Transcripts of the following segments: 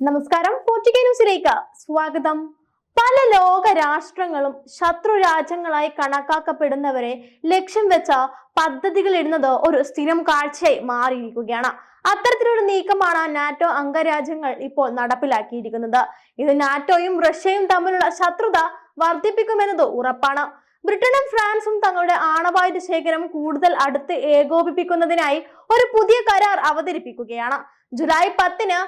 നമസ്കാരം. പോർച്ചുഗൽ ന്യൂസിലേക്ക് സ്വാഗതം. പല ലോക രാഷ്ട്രങ്ങളും ശത്രു രാജ്യങ്ങളായി കണക്കാക്കപ്പെടുന്നവരെ ലക്ഷ്യം വെച്ച പദ്ധതികൾ ഇടുന്നത് ഒരു സ്ഥിരം കാഴ്ചയായി മാറിയിരിക്കുകയാണ്. അത്തരത്തിലൊരു നീക്കമാണ് നാറ്റോ അംഗരാജ്യങ്ങൾ ഇപ്പോൾ നടപ്പിലാക്കിയിരിക്കുന്നത്. ഇത് നാറ്റോയും റഷ്യയും തമ്മിലുള്ള ശത്രുത വർദ്ധിപ്പിക്കുമെന്നത് ഉറപ്പാണ്. ബ്രിട്ടനും ഫ്രാൻസും തങ്ങളുടെ ആണവായുധ ശേഖരം കൂടുതൽ അടുത്ത് ഏകോപിപ്പിക്കുന്നതിനായി ഒരു പുതിയ കരാർ അവതരിപ്പിക്കുകയാണ്. ജൂലൈ പത്തിന്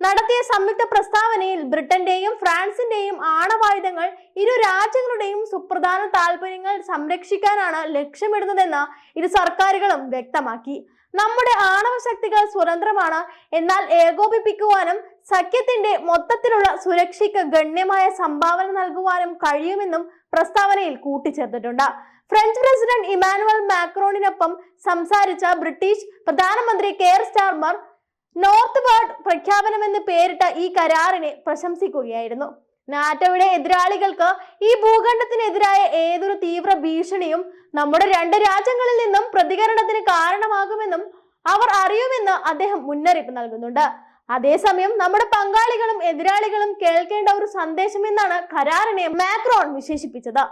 നടത്തിയ സംയുക്ത പ്രസ്താവനയിൽ ബ്രിട്ടന്റെയും ഫ്രാൻസിന്റെയും ആണവായുധങ്ങൾ ഇരു രാജ്യങ്ങളുടെയും സുപ്രധാന താല്പര്യങ്ങൾ സംരക്ഷിക്കാനാണ് ലക്ഷ്യമിടുന്നതെന്ന് ഇരു സർക്കാരുകളും വ്യക്തമാക്കി. നമ്മുടെ ആണവ ശക്തികൾ സ്വതന്ത്രമാണ്. എന്നാൽ ഏകോപിപ്പിക്കുവാനും സഖ്യത്തിന്റെ മൊത്തത്തിലുള്ള സുരക്ഷയ്ക്ക് ഗണ്യമായ സംഭാവന നൽകുവാനും കഴിയുമെന്നും പ്രസ്താവനയിൽ കൂട്ടിച്ചേർത്തിട്ടുണ്ട്. ഫ്രഞ്ച് പ്രസിഡന്റ് ഇമാനുവൽ മാക്രോണിനൊപ്പം സംസാരിച്ച ബ്രിട്ടീഷ് പ്രധാനമന്ത്രി കെയർ സ്റ്റാർമർ നോർത്ത് വേർഡ് പ്രഖ്യാപനമെന്ന് പേരിട്ട ഈ കരാറിനെ പ്രശംസിക്കുകയായിരുന്നു. നാറ്റോയുടെ എതിരാളികൾക്ക് ഈ ഭൂഖണ്ഡത്തിനെതിരായ ഏതൊരു തീവ്ര ഭീഷണിയും നമ്മുടെ രണ്ട് രാജ്യങ്ങളിൽ നിന്നും പ്രതികരണത്തിന് കാരണമാകുമെന്നും അവർ അറിയുമെന്ന് അദ്ദേഹം മുന്നറിയിപ്പ് നൽകുന്നുണ്ട്. അതേസമയം നമ്മുടെ പങ്കാളികളും എതിരാളികളും കേൾക്കേണ്ട ഒരു സന്ദേശം എന്നാണ് കരാറിനെ മാക്രോൺ വിശേഷിപ്പിച്ചത്.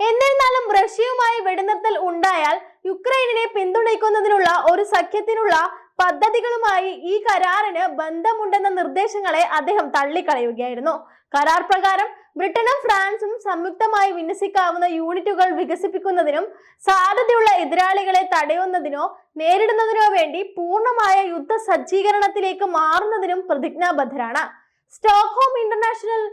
എന്നിരുന്നാലും റഷ്യയുമായി വെടിനിർത്തൽ ഉണ്ടായാൽ യുക്രൈനിനെ പിന്തുണയ്ക്കുന്നതിനുള്ള ഒരു സഖ്യത്തിനുള്ള പദ്ധതികളുമായി ഈ കരാറിന് ബന്ധമുണ്ടെന്ന നിർദ്ദേശങ്ങളെ അദ്ദേഹം തള്ളിക്കളയുകയായിരുന്നു. കരാർ പ്രകാരം ബ്രിട്ടനും ഫ്രാൻസും സംയുക്തമായി വിന്യസിക്കാവുന്ന യൂണിറ്റുകൾ വികസിപ്പിക്കുന്നതിനും സാധ്യതയുള്ള എതിരാളികളെ തടയുന്നതിനോ നേരിടുന്നതിനോ വേണ്ടി പൂർണമായ യുദ്ധ സജ്ജീകരണത്തിലേക്ക് മാറുന്നതിനും പ്രതിജ്ഞാബദ്ധരാണ്. സ്റ്റോക്ക്ഹോം ഇന്റർനാഷണൽ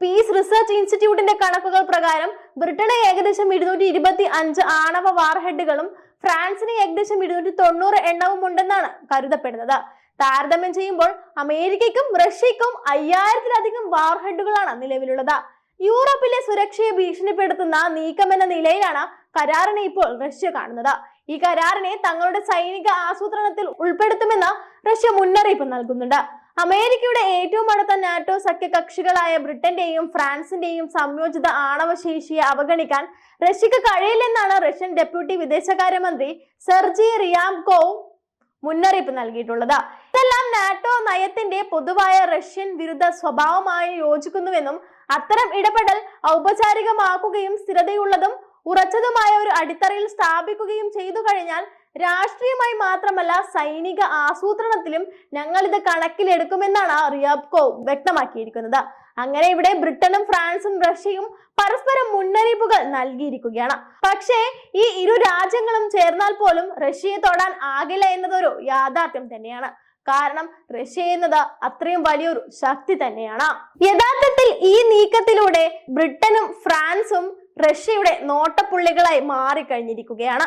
പീസ് റിസർച്ച് ഇൻസ്റ്റിറ്റ്യൂട്ടിന്റെ കണക്കുകൾ പ്രകാരം ബ്രിട്ടനെ ഏകദേശം ഇരുന്നൂറ്റി ഇരുപത്തി അഞ്ച് ആണവ വാർഹെഡുകളും ഫ്രാൻസിന് ഏകദേശം ഇരുന്നൂറ്റി തൊണ്ണൂറ് എണ്ണവും ഉണ്ടെന്നാണ് കരുതപ്പെടുന്നത്. താരതമ്യം ചെയ്യുമ്പോൾ അമേരിക്കയ്ക്കും റഷ്യയ്ക്കും അയ്യായിരത്തിലധികം വാർഹെഡുകളാണ് നിലവിലുള്ളത്. യൂറോപ്പിലെ സുരക്ഷയെ ഭീഷണിപ്പെടുത്തുന്ന നീക്കം എന്ന നിലയിലാണ് കരാറിനെ ഇപ്പോൾ റഷ്യ കാണുന്നത്. ഈ കരാറിനെ തങ്ങളുടെ സൈനിക ആസൂത്രണത്തിൽ ഉൾപ്പെടുത്തുമെന്ന് റഷ്യ മുന്നറിയിപ്പ് നൽകുന്നുണ്ട്. അമേരിക്കയുടെ ഏറ്റവും അടുത്ത നാറ്റോ സഖ്യകക്ഷികളായ ബ്രിട്ടന്റെയും ഫ്രാൻസിന്റെയും സംയോജിത ആണവശേഷിയെ അവഗണിക്കാൻ റഷ്യക്ക് കഴിയില്ലെന്നാണ് റഷ്യൻ ഡെപ്യൂട്ടി വിദേശകാര്യമന്ത്രി സെർജി റിയാംകോവ് മുന്നറിയിപ്പ് നൽകിയിട്ടുള്ളത്. ഇതെല്ലാം നാറ്റോ നയത്തിന്റെ പൊതുവായ റഷ്യൻ വിരുദ്ധ സ്വഭാവമായി യോജിക്കുന്നുവെന്നും അത്തരം ഇടപെടൽ ഔപചാരികമാക്കുകയും സ്ഥിരതയുള്ളതും ഉറച്ചതുമായ ഒരു അടിത്തറയിൽ സ്ഥാപിക്കുകയും ചെയ്തു കഴിഞ്ഞാൽ രാഷ്ട്രീയമായി മാത്രമല്ല സൈനിക ആസൂത്രണത്തിലും ഞങ്ങൾ ഇത് കണക്കിലെടുക്കുമെന്നാണ് റിയാബ്കോ വ്യക്തമാക്കിയിരിക്കുന്നത്. അങ്ങനെ ഇവിടെ ബ്രിട്ടനും ഫ്രാൻസും റഷ്യയും പരസ്പരം മുന്നറിയിപ്പുകൾ നൽകിയിരിക്കുകയാണ്. പക്ഷേ ഈ ഇരു രാജ്യങ്ങളും ചേർന്നാൽ പോലും റഷ്യയെ തൊടാൻ ആകില്ല എന്നതൊരു യാഥാർത്ഥ്യം തന്നെയാണ്. കാരണം റഷ്യ എന്നത് അത്രയും വലിയൊരു ശക്തി തന്നെയാണ്. യഥാർത്ഥത്തിൽ ഈ നീക്കത്തിലൂടെ ബ്രിട്ടനും ഫ്രാൻസും റഷ്യയുടെ നോട്ടപ്പുള്ളികളായി മാറിക്കഴിഞ്ഞിരിക്കുകയാണ്.